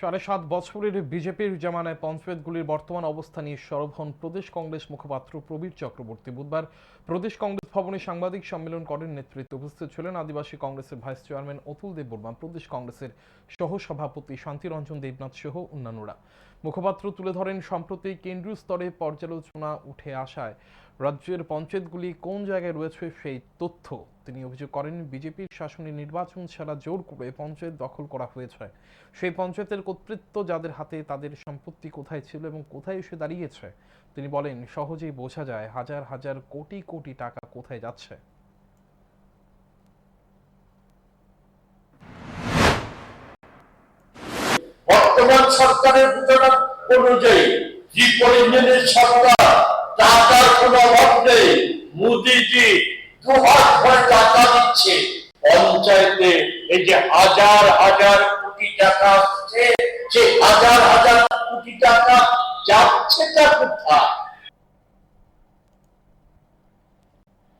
সাড়ে সাত বছরের বিজেপির জামানায় পঞ্চায়েতগুলির বর্তমান অবস্থা নিয়ে সরব হন প্রদেশ কংগ্রেস মুখপাত্র প্রবীর চক্রবর্তী। বুধবার প্রদেশ কংগ্রেস ভবনে সাংবাদিক সম্মেলন করেন নেতৃত্বে। উপস্থিত ছিলেন আদিবাসী কংগ্রেসের ভাইস চেয়ারম্যান অতুল দেব বর্মা, প্রদেশ কংগ্রেসের সহ সভাপতি শান্তিরঞ্জন দেবনাথ সহ অন্যান্যরা। মুখপাত্র তুলে ধরেন, সম্প্রতি কেন্দ্রীয় স্তরে পর্যালোচনা উঠে আসায়। রাজ্যের পঞ্চায়েতগুলি কোন জায়গায় রয়েছে সেই তথ্য তিনি অভিযোগ করেন, বিজেপির শাসনে নির্বাচন ছাড়া জোর করে পঞ্চায়েত দখল করা হয়েছে। সেই পঞ্চায়েতের কর্তৃত্ব যাদের হাতে, তাদের সম্পত্তি কোথায় ছিল এবং কোথায় এসে দাঁড়িয়েছে? তিনি বলেন, সহজেই বোঝা যায়, হাজার হাজার কোটি কোটি টাকা কোথায় যাচ্ছে। বর্তমান সরকারের ঘোষণা অনুযায়ী ত্রিপরিজনের সরকার, টাকার কোনো অভাব নেই। মোদিজি দু হাত ভরে টাকা দিচ্ছে। পঞ্চায়েতে এই যে হাজার হাজার কোটি টাকা আসছে সে হাজার হাজার কোটি টাকা যাচ্ছে তা কোথায়?